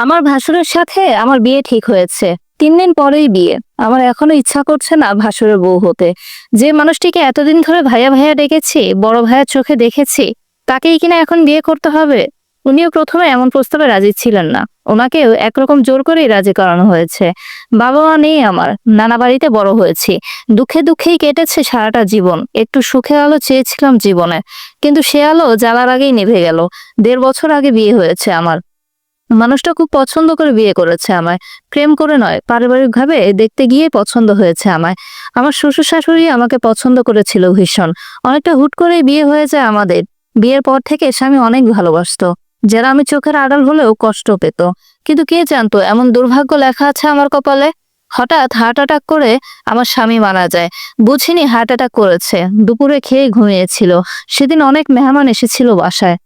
আমার ভাসুরের সাথে আমার বিয়ে ঠিক হয়েছে। তিন দিন পরেই বিয়ে। আমার এখনও ইচ্ছা করছে না ভাসুরের বউ হতে। যে মানুষটিকে এতদিন ধরে ভাইয়া ভাইয়া ডেকেছি, বড় ভাইয়ার চোখে দেখেছি, তাকেই কিনা এখন বিয়ে করতে হবে? উনিও প্রথমে এমন প্রস্তাবে রাজি ছিলেন না। ওনাকেও একরকম জোর করেই রাজি করানো হয়েছে। বাবা মা নেই আমার। নানা বাড়িতে বড় হয়েছি। দুঃখে দুঃখেই কেটেছে সারাটা জীবন। একটু সুখে আলো চেয়েছিলাম জীবনে। কিন্তু সে আলো জ্বালার আগেই নিভে গেল। দেড় বছর আগে বিয়ে হয়েছে আমার। মানুষটা খুব পছন্দ করে বিয়ে করেছে আমায়। প্রেম করে নয়, পারিবারিকভাবে দেখতে গিয়ে পছন্দ হয়েছে আমায়। আমার শ্বশুর শাশুড়ি আমাকে পছন্দ করেছিল ভীষণ। অনেকটা হুট করেই বিয়ে হয়ে যায় আমাদের। বিয়ের পর থেকে স্বামী অনেক ভালোবাসতো। যারা আমি চোখের আড়াল হলেও কষ্ট পেত। কিন্তু কে জানতো, এমন দুর্ভাগ্য লেখা আছে আমার কপালে? হঠাৎ হার্ট অ্যাটাক করে আমার স্বামী মারা যায়। বুঝিনি হার্ট অ্যাটাক করেছে। দুপুরে খেয়ে ঘুমিয়েছিল। সেদিন অনেক মেহমান এসেছিল বাসায়।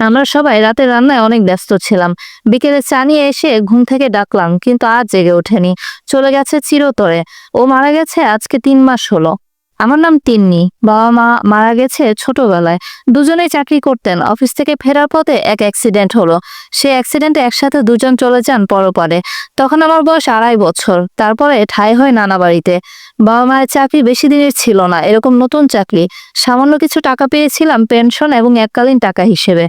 আমরা সবাই রাতে রান্নায় অনেক ব্যস্ত ছিলাম। বিকেলে চা নিয়ে এসে ঘুম থেকে ডাকলাম, কিন্তু আর জেগে ওঠেনি। চলে গেছে চিরতরে। ও মারা গেছে আজকে তিন মাস হলো। আমার নাম তিন্নি। বাবা মা মারা গেছে ছোটবেলায়। দুজনেই চাকরি করতেন। অফিস থেকে ফেরার পথে এক অ্যাক্সিডেন্ট হলো। সেই অ্যাক্সিডেন্টে একসাথে দুজন চলে যান পরপরে। তখন আমার বয়স আড়াই বছর। তারপরে ঠাই হয় নানা বাড়িতে। বাবা মায়ের চাকরি বেশি দিনের ছিল না। এরকম নতুন চাকরি। সামান্য কিছু টাকা পেয়েছিলাম পেনশন এবং এককালীন টাকা হিসেবে।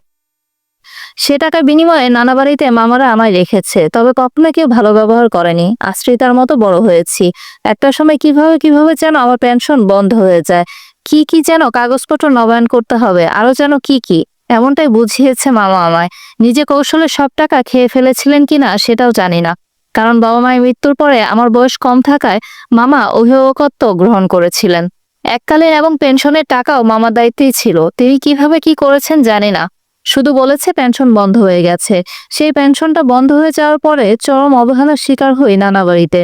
সে টাকার বিনিময়ে নানা বাড়িতে মামারা আমায় রেখেছে, তবে কখনো কেউ ভালো ব্যবহার করেনি। আশ্রিতার মতো বড় হয়েছি। একটা সময় কীভাবে কীভাবে যেন আমার পেনশন বন্ধ হয়ে যায়। কি কি যেন কাগজপত্র নবায়ন করতে হবে আরও যেন কি কি। এমনটাই বুঝিয়েছে মামা আমায়। নিজে কৌশলে সব টাকা খেয়ে ফেলেছিলেন কিনা সেটাও জানি না। কারণ বাবা মায়ের মৃত্যুর পরে আমার বয়স কম থাকায় মামা অভিভাবকত্ব গ্রহণ করেছিলেন। এককালীন এবং পেনশনের টাকাও মামার দায়িত্বেই ছিল। তিনি কীভাবে কি করেছেন জানি না। শুধু বলেছে পেনশন বন্ধ হয়ে গেছে। সেই পেনশনটা বন্ধ হয়ে যাওয়ার পরে চরম অবহেলার শিকার হই নানা বাড়িতে।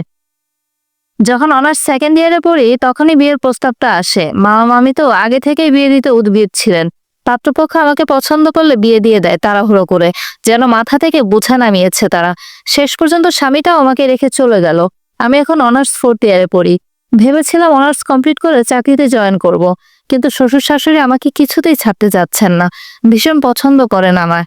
যখন অনার্স সেকেন্ড ইয়ারে পড়ি, তখনই বিয়ের প্রস্তাবটা আসে। মামা মামি তো আগে থেকেই বিয়ে দিতে উদ্ভিদ ছিলেন। পাত্রপক্ষ আমাকে পছন্দ করলে বিয়ে দিয়ে দেয় তাড়াহুড়ো করে, যেন মাথা থেকে বোঝা নামিয়েছে তারা। শেষ পর্যন্ত স্বামীটাও আমাকে রেখে চলে গেল। আমি এখন অনার্স ফোর্থ ইয়ারে পড়ি। ভেবেছিলাম অনার্স কমপ্লিট করে চাকরিতে জয়েন করব। কিন্তু শ্বশুর শাশুড়ি আমাকে কিছুতেই ছাড়তে যাচ্ছেন না। ভীষণ পছন্দ করেন আমায়।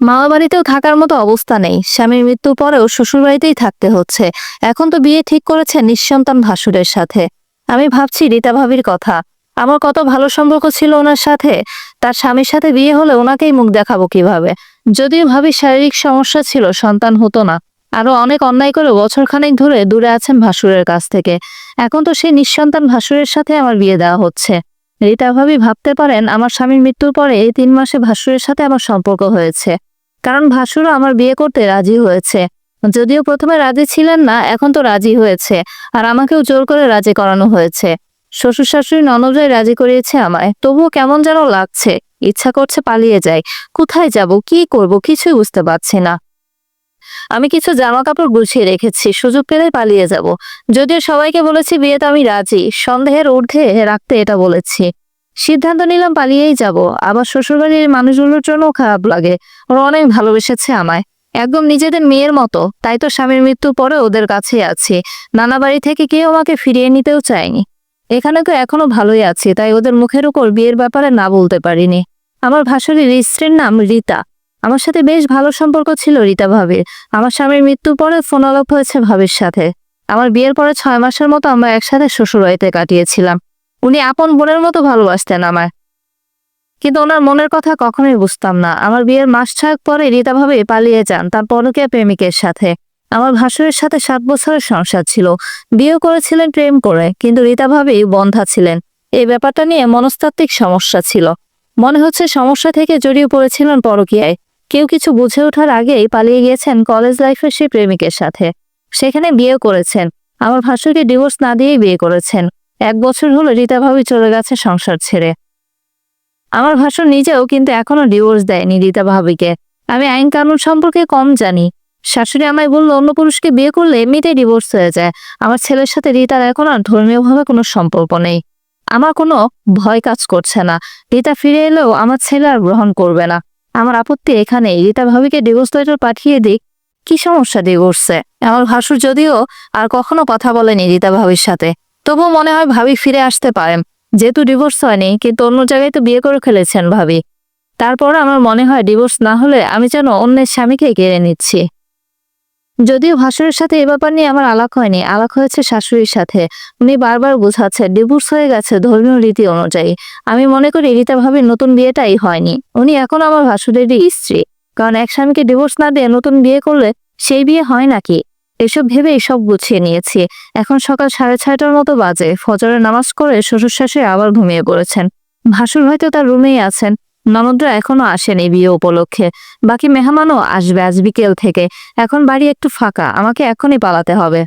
মামা বাড়িতেও থাকার মতো অবস্থা নেই। স্বামীর মৃত্যুর পরেও শ্বশুর বাড়িতেই থাকতে হচ্ছে। এখন তো বিয়ে ঠিক করেছে নিঃসন্তান ভাসুরের সাথে। আমি ভাবছি রীতা ভাবির কথা। আমার কত ভালো সম্পর্ক ছিল ওনার সাথে, তার স্বামীর সাথে বিয়ে হলে ওনাকেই মুখ দেখাবো কীভাবে? যদিও ভাবি শারীরিক সমস্যা ছিল, সন্তান হতো না। আরও অনেক অন্যায় করে বছরখানেক ধরে দূরে আছেন ভাসুরের কাছ থেকে। এখন তো সেই নিঃসন্তান ভাসুরের সাথে আমার বিয়ে দেওয়া হচ্ছে। রীতা ভাবি ভাবতে পারেন, আমার স্বামীর মৃত্যুর পরে এই তিন মাসে ভাসুরের সাথে আমার সম্পর্ক হয়েছে। কারণ ভাসুরও আমার বিয়ে করতে রাজি হয়েছে। যদিও প্রথমে রাজি ছিলেন না, এখন তো রাজি হয়েছে। আর আমাকেও জোর করে রাজি করানো হয়েছে। শ্বশুর শাশুড়ি ননদাই রাজি করিয়েছে আমায়। তবুও কেমন যেন লাগছে। ইচ্ছা করছে পালিয়ে যাই। কোথায় যাব? কি করব? কিছুই বুঝতে পারছি না। আমি কিছু জামা কাপড় গুছিয়ে রেখেছি, সুযোগ পেলে পালিয়ে যাব। যদিও সবাইকে বলেছি বিয়েতে আমি রাজি, সন্দেহের ঊর্ধ্বে রাখতে এটা বলেছি। সিদ্ধান্ত নিলাম পালিয়েই যাব। আবার শ্বশুরবাড়ির মানুষগুলোর জন্য খারাপ লাগে। ওরা অনেক ভালোবেসেছে আমায়। একদম নিজেদের মেয়ের মতো। তাই তো স্বামীর মৃত্যুর পরে ওদের কাছেই আছি। নানা বাড়ি থেকে কেউ আমাকে ফিরিয়ে নিতেও চায়নি। এখানে তো এখনও ভালোই আছি, তাই ওদের মুখের উপর বিয়ের ব্যাপারে না বলতে পারিনি। আমার ভাসুরের স্ত্রীর নাম রীতা। আমার সাথে বেশ ভালো সম্পর্ক ছিল রীতা ভাবির। আমার স্বামীর মৃত্যুর পরে ফোন আলাপ হয়েছে ভাবির সাথে। আমার বিয়ের পরে ছয় মাসের মতো আমরা একসাথে শ্বশুরবাড়িতে কাটিয়েছিলাম। উনি আপন বোনের মতো ভালোবাসতেন আমার কিন্তু ওনার মনের কথা কখনোই বুঝতাম না। আমার বিয়ের মাস ছয়েক পরে রীতা ভাবি পালিয়ে যান তার পরকীয়া প্রেমিকের সাথে। আমার ভাসুরের সাথে সাত বছরের সংসার ছিল। বিয়ে করেছিলেন, প্রেম করে। কিন্তু রীতা ভাবি বন্ধা ছিলেন। এই ব্যাপারটা নিয়ে মনস্তাত্ত্বিক সমস্যা ছিল। মনে হচ্ছে সমস্যা থেকে জড়িয়ে পড়েছিলেন পরকীয়ায়। কেউ কিছু বুঝে ওঠার আগেই পালিয়ে গিয়েছেন কলেজ লাইফের সেই প্রেমিকের সাথে। সেখানে বিয়ে করেছেন। আমার ভাসুরকে ডিভোর্স না দিয়েই বিয়ে করেছেন। এক বছর হলো রীতা ভাবি চলে গেছে সংসার ছেড়ে। আমার ভাসুর নিজেও কিন্তু এখনও ডিভোর্স দেয়নি রীতা ভাবিকে। আমি আইন কানুন সম্পর্কে কম জানি। শাশুড়ি আমায় বলল, অন্য পুরুষকে বিয়ে করলে এমনিতেই ডিভোর্স হয়ে যায়। আমার ছেলের সাথে রীতার এখন আর ধর্মীয়ভাবে কোনো সম্পর্ক নেই। আমার কোনো ভয় কাজ করছে না। রীতা ফিরে এলেও আমার ছেলে আর গ্রহণ করবে না। আমার আপত্তি এখানেই। রীতা ভাবিকে ডিভোর্স লেটার পাঠিয়ে দিক। কি সমস্যা ডিভোর্সে আমার ভাসুর যদিও আর কখনো কথা বলেনি রীতা ভাবির সাথে। তবুও মনে হয় ভাবি ফিরে আসতে পারেন। যেহেতু ডিভোর্স হয়নি, কিন্তু অন্য জায়গায় তো বিয়ে করে ফেলেছেন ভাবি। তারপর আমার মনে হয় ডিভোর্স না হলে আমি যেন অন্যের স্বামীকে কেড়ে নিচ্ছি। যদিও ভাসুরের সাথে এ ব্যাপার নিয়ে আমার আলাপ হয়নি, আলাপ হয়েছে শাশুড়ির সাথে। উনি বারবার বোঝাচ্ছে ডিভোর্স হয়ে গেছে ধর্মীয় রীতি অনুযায়ী। আমি মনে করি রীতা ভাবির নতুন বিয়েটাই হয়নি। উনি এখন আমার ভাসুরেরই স্ত্রী। কারণ এক স্বামীকে ডিভোর্স না দিয়ে নতুন বিয়ে করলে সেই বিয়ে হয় নাকি? এসব ভেবেই সব গুছিয়ে নিয়েছি। এখন সকাল সাড়ে ছয়টার মতো বাজে। ফজরের নামাজ করে শ্বশুর শাশুড়ি আবার ঘুমিয়ে পড়েছেন। ভাসুর হয়তো তার রুমেই আছেন। ননদরা এখনও আসেনি বিয়ে উপলক্ষে। বাকি মেহমানও আসবে আজ বিকেল থেকে। এখন বাড়ি একটু ফাঁকা, আমাকে এখনই পালাতে হবে।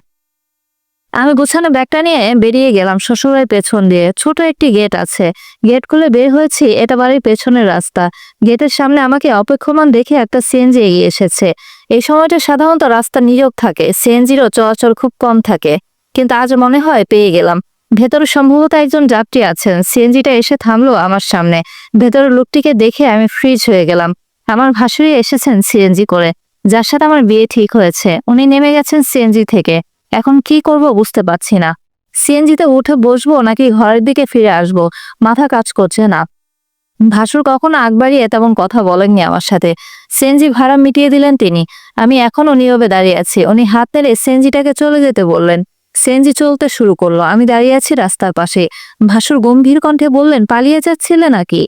আমি গুছানো ব্যাগটা নিয়ে বেরিয়ে গেলাম শ্বশুরের পেছন দিয়ে। ছোট একটি গেট আছে। গেট খুলে বের হয়েছি, এটা বাড়ির পেছনের রাস্তা। গেটের সামনে আমাকে অপেক্ষমান দেখে একটা সিএনজি এগিয়ে এসেছে। এই সময়টা সাধারণত রাস্তা নিয়োগ থাকে, সিএনজিরও চলাচল খুব কম থাকে। কিন্তু আজ মনে হয় পেয়ে গেলাম। ভেতরে সম্ভবত একজন যাত্রী আছেন। সিএনজিটা এসে থামলো আমার সামনে। ভেতরের লোকটিকে দেখে আমি ফ্রিজ হয়ে গেলাম। আমার ভাসুরি এসেছেন সিএনজি করে। যার সাথে আমার বিয়ে ঠিক হয়েছে। উনি নেমে গেছেন সিএনজি থেকে। এখন কি করব বুঝতে পারছি না। সিএনজিতে উঠে বসবো নাকি ঘরের দিকে ফিরে আসব? মাথা কাজ করছে না। ভাসুর কখনো আগ বাড়িয়ে তেমন কথা বলেননি আমার সাথে। সিএনজি ভাড়া মিটিয়ে দিলেন তিনি। আমি এখনও নীরবে দাঁড়িয়ে আছি। উনি হাত নেড়ে সিএনজিটাকে চলে যেতে বললেন। সিএনজি চলতে শুরু করল। আমি দাঁড়িয়ে আছি রাস্তার পাশে। ভাসুর গম্ভীর কণ্ঠে বললেন, পালিয়ে যাচ্ছিলে নাকি?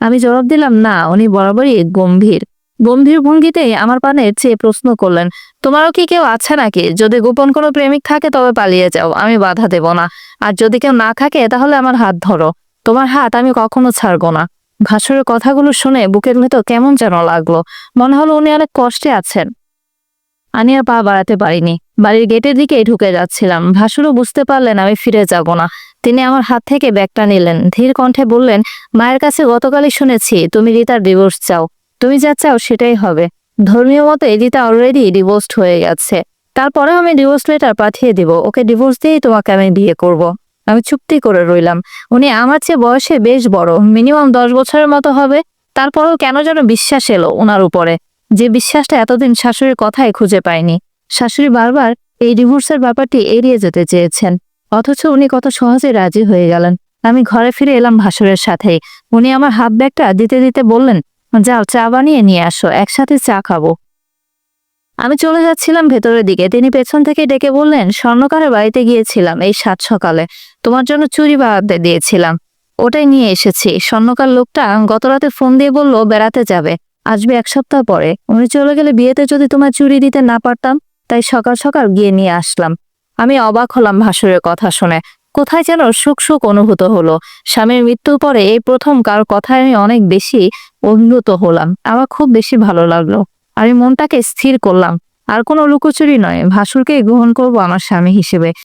আমি জবাব দিলাম, না, উনি বরাবরই গম্ভীর। গম্ভীর ভঙ্গিতেই আমার পানে চেয়ে প্রশ্ন করলেন, তোমারও কি কেউ আছে নাকি? যদি গোপন কোনো প্রেমিক থাকে তবে পালিয়ে যাও, আমি বাধা দেব না। আর যদি কেউ না থাকে, তাহলে আমার হাত ধরো। তোমার হাত আমি কখনো ছাড়বো না। ভাসুরের কথাগুলো শুনে বুকের ভেতর কেমন যেন লাগল। মনে হলো উনি অনেক কষ্টে আছেন। আমি আর পা বাড়াতে পারিনি। বাড়ির গেটের দিকে ঢুকে যাচ্ছিলাম। ভাসুরও বুঝতে পারলেন আমি ফিরে যাব না। তিনি আমার হাত থেকে ব্যাগটা নিলেন। ধীর কণ্ঠে বললেন, মায়ের কাছে গতকালই শুনেছি, তুমি রিতার ডিভোর্স চাও। তুমি যা চাও সেটাই হবে। ধর্মীয় মতে রিতা অলরেডি ডিভোর্সড হয়ে গেছে। তারপরেও আমি ডিভোর্স লেটার পাঠিয়ে দিব। ওকে ডিভোর্স দিয়েই তোমাকে আমি বিয়ে করব। আমি চুক্তি করে রইলাম। উনি আমার চেয়ে বয়সে বেশ বড়। মিনিমাম দশ বছরের মতো হবে। তারপরেও কেন যেন বিশ্বাস এলো ওনার উপরে। যে বিশ্বাসটা এতদিন শাশুড়ির কথাই খুঁজে পায়নি। শাশুড়ি বারবার এই ডিভোর্সের ব্যাপারটি এড়িয়ে যেতে চেয়েছেন। অথচ উনি কত সহজে রাজি হয়ে গেলেন। আমি ঘরে ফিরে এলাম ভাসুরের সাথেই। উনি আমার হাত ব্যাগটা দিতে দিতে বললেন, যাও, চা বানিয়ে নিয়ে আসো, একসাথে চা খাব। আমি চলে যাচ্ছিলাম ভেতরের দিকে। তিনি পেছন থেকে ডেকে বললেন, স্বর্ণকারের বাড়িতে গিয়েছিলাম এই সাত সকালে। তোমার জন্য চুরি বাড়াতে দিয়েছিলাম। ওটাই নিয়ে এসেছি। স্বর্ণকার লোকটা গতরাতে ফোন দিয়ে বলল, বেড়াতে যাবে। আসবে এক সপ্তাহ পরে। উনি চলে গেলে বিয়েতে যদি তোমার চুরি দিতে না পারতাম, তাই সকাল সকাল গিয়ে নিয়ে আসলাম। আমি অবাক হলাম ভাসুরের কথা শুনে। কোথায় যেন সুখ সুখ অনুভূত হলো। স্বামীর মৃত্যুর পরে এই প্রথম কার কথায় আমি অনেক বেশি অভিভূত হলাম। আমার খুব বেশি ভালো লাগল। আমি মনটাকে স্থির করলাম। আর কোনো লুকোচুরি নয়। ভাসুরকে গ্রহণ করব আমার স্বামী হিসেবে।